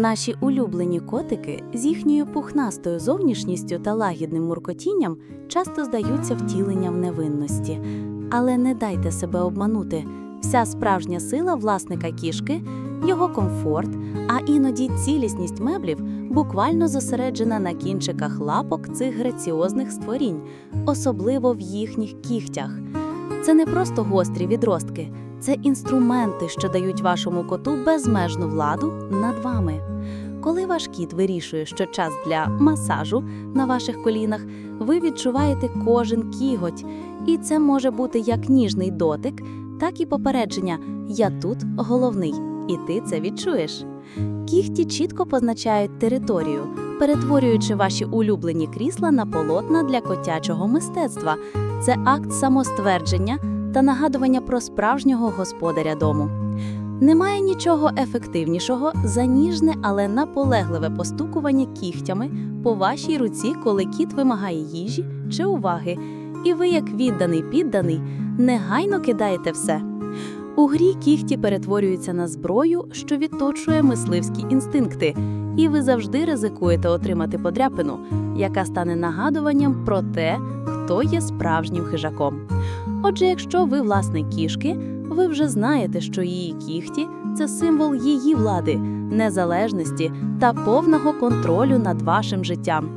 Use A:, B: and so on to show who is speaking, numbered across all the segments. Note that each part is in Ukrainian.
A: Наші улюблені котики з їхньою пухнастою зовнішністю та лагідним муркотінням часто здаються втіленням невинності. Але не дайте себе обманути. Вся справжня сила власника кішки, його комфорт, а іноді цілісність меблів буквально зосереджена на кінчиках лапок цих граціозних створінь, особливо в їхніх кігтях. Це не просто гострі відростки, це інструменти, що дають вашому коту безмежну владу над вами. Коли ваш кіт вирішує, що час для масажу на ваших колінах, ви відчуваєте кожен кіготь, і це може бути як ніжний дотик, так і попередження Я тут головний, і ти це відчуєш. Кігті чітко позначають територію, перетворюючи ваші улюблені крісла на полотна для котячого мистецтва. Це акт самоствердження та нагадування про справжнього господаря дому. Немає нічого ефективнішого за ніжне, але наполегливе постукування кігтями по вашій руці, коли кіт вимагає їжі чи уваги, і ви, як відданий підданий, негайно кидаєте все. У грі кігті перетворюються на зброю, що відточує мисливські інстинкти, і ви завжди ризикуєте отримати подряпину, яка стане нагадуванням про те, хто є справжнім хижаком. Отже, якщо ви власник кішки, ви вже знаєте, що її кігті це символ її влади, незалежності та повного контролю над вашим життям.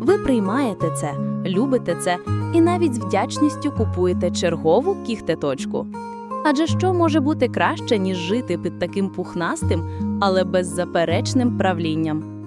A: Ви приймаєте це, любите це і навіть з вдячністю купуєте чергову кігтеточку. Адже що може бути краще, ніж жити під таким пухнастим, але беззаперечним правлінням?